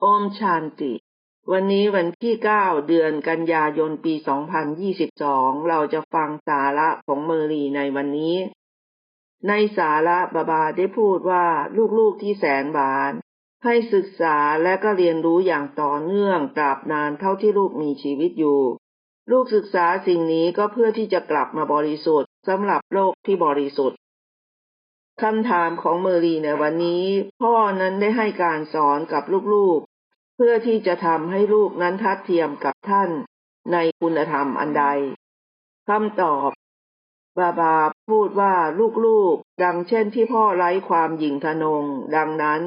โอมชานติ วันนี้วันที่ 9 เดือนกันยายนปี 2022 เราจะฟังสาระของเมอรีในวันนี้ ในสาระบาบาได้พูดว่าลูกๆที่แสนหวาน ให้ศึกษาและก็เรียนรู้อย่างต่อเนื่องตราบนานเท่าที่ลูกมีชีวิตอยู่ ลูกศึกษาสิ่งนี้ก็เพื่อที่จะกลับมาบริสุทธิ์สำหรับโลกที่บริสุทธิ์ คำถามของเมอรีในวันนี้ พ่อนั้นได้ให้การสอนกับลูกๆ เพื่อที่จะทำให้ลูกนั้นทัดเทียมกับท่านในคุณธรรมอันใดคำตอบบาบาพูดว่าลูกๆ ดังเช่นที่พ่อไร้ความหยิ่งทนง ดังนั้น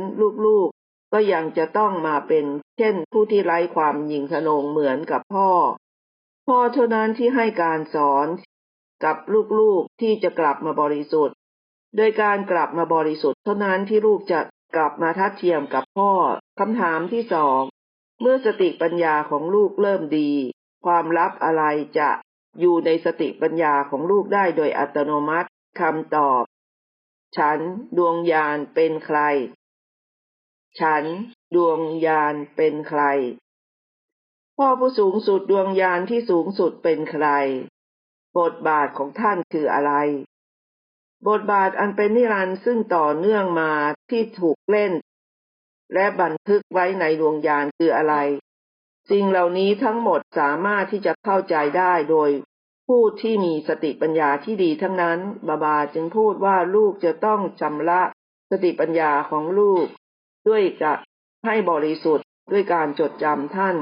ลูกๆ ก็ยังจะต้องมาเป็น เช่นผู้ที่ไร้ความหยิ่งทนงเหมือนกับพ่อ พ่อเท่านั้นที่ให้การสอนกับลูกๆที่จะกลับมาบริสุทธิ์ โดยการกลับมาบริสุทธิ์เท่านั้นที่ลูกจะกลับมาทัดเทียมกับพ่อคำถามที่สองเมื่อสติปัญญาของลูกเริ่มดี ความลับอะไรจะอยู่ในสติปัญญาของลูกได้โดยอัตโนมัติคำตอบ ฉันดวงญาณเป็นใคร ฉันดวงญาณเป็นใคร พ่อผู้สูงสุดดวงญาณที่สูงสุดเป็นใคร บทบาทของท่านคืออะไร บทบาทอันเป็นนิรันดร์ซึ่งต่อเนื่องมาที่ถูกเล่น และบันทึกไว้ในดวงญาณคืออะไร สิ่งเหล่านี้ทั้งหมดสามารถที่จะเข้าใจได้โดย ผู้ที่มีสติปัญญาที่ดีทั้งนั้นบาบาจึงพูดว่าลูกจะต้องชำระสติปัญญาของลูก ด้วยจะให้บริสุทธิ์ด้วยการจดจำท่าน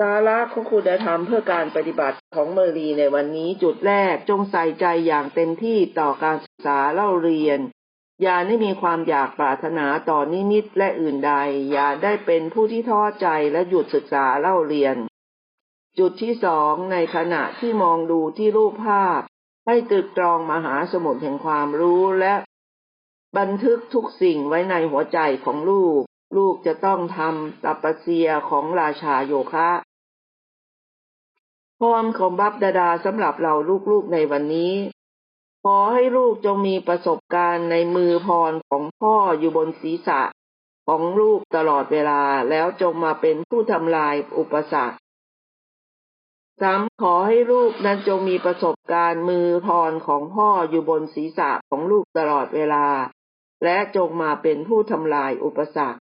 สาระของคุณธรรมเพื่อการปฏิบัติของเมรีในวันนี้จุดแรกจงใส่ใจอย่างเต็มที่ต่อการศึกษาเล่าเรียน อย่าได้มีความอยากปรารถนาต่อนิมิตและอื่นใด อย่าได้เป็นผู้ที่ท้อใจและหยุดศึกษาเล่าเรียน จุดที่สองในขณะที่มองดูที่รูปภาพ ให้ตึกตรองมหาสมุทรแห่งความรู้และ บันทึกทุกสิ่งไว้ในหัวใจของลูก ลูกจะต้องทำตัปเซียของราชาโยคะพรของบับดาดาสำหรับเราลูกๆในวันนี้ ขอให้ลูกจงมีประสบการณ์ในมือพรของพ่ออยู่บนศีรษะของลูกตลอดเวลาแล้วจงมาเป็นผู้ทำลายอุปสรรคสามขอให้ลูกนั้นจงมีประสบการณ์มือพรของพ่ออยู่บนศีรษะของลูกตลอดเวลา และจงมาเป็นผู้ทำลายอุปสรรค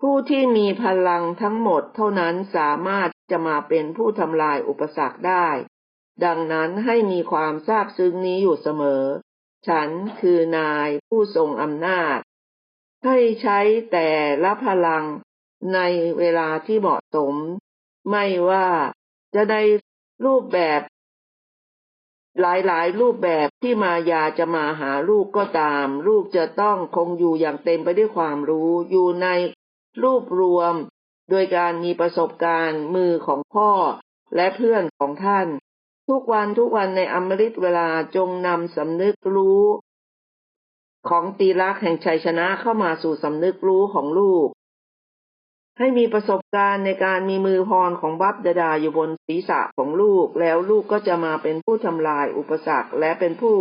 ผู้ที่มีพลังทั้งหมดเท่านั้นสามารถจะมาเป็นผู้ทำลายอุปสรรคได้ ดังนั้นให้มีความทราบซึ้งนี้อยู่เสมอ ฉันคือนายผู้ทรงอำนาจ ให้ใช้แต่ละพลังในเวลาที่เหมาะสม ไม่ว่าจะในรูปแบบ หลายๆ รูปแบบที่มายาจะมาหาลูกก็ตาม ลูกจะต้องคงอยู่อย่างเต็มไปด้วยความรู้อยู่ใน รูปรวม โดยการมีประสบการณ์มือของพ่อและเพื่อนของท่าน ทุกวันทุกวันในอมฤตเวลาจงนำสำนึกรู้ ของตีรักแห่งชัยชนะเข้ามาสู่สำนึกรู้ของลูก ให้มีประสบการณ์ในการมีมือพรของบัพดาดาอยู่บนศีรษะของลูก แล้วลูกก็จะมาเป็นผู้ทำลายอุปสรรคและเป็นผู้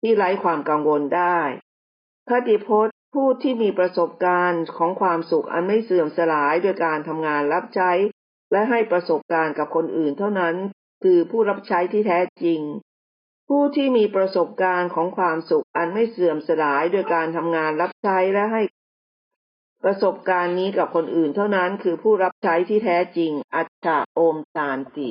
ที่ไร้ความกังวลได้คติพจน์ ผู้ที่มีประสบการณ์ของความสุขอันไม่เสื่อมสลายโดยการทำงานรับใช้ และให้ประสบการณ์กับคนอื่นเท่านั้น คือผู้รับใช้ที่แท้จริง ผู้ที่มีประสบการณ์ของความสุขอันไม่เสื่อมสลายโดยการทำงานรับใช้และให้ ประสบการณ์นี้กับคนอื่นเท่านั้น คือผู้รับใช้ที่แท้จริง อัจฉาโอมตานติ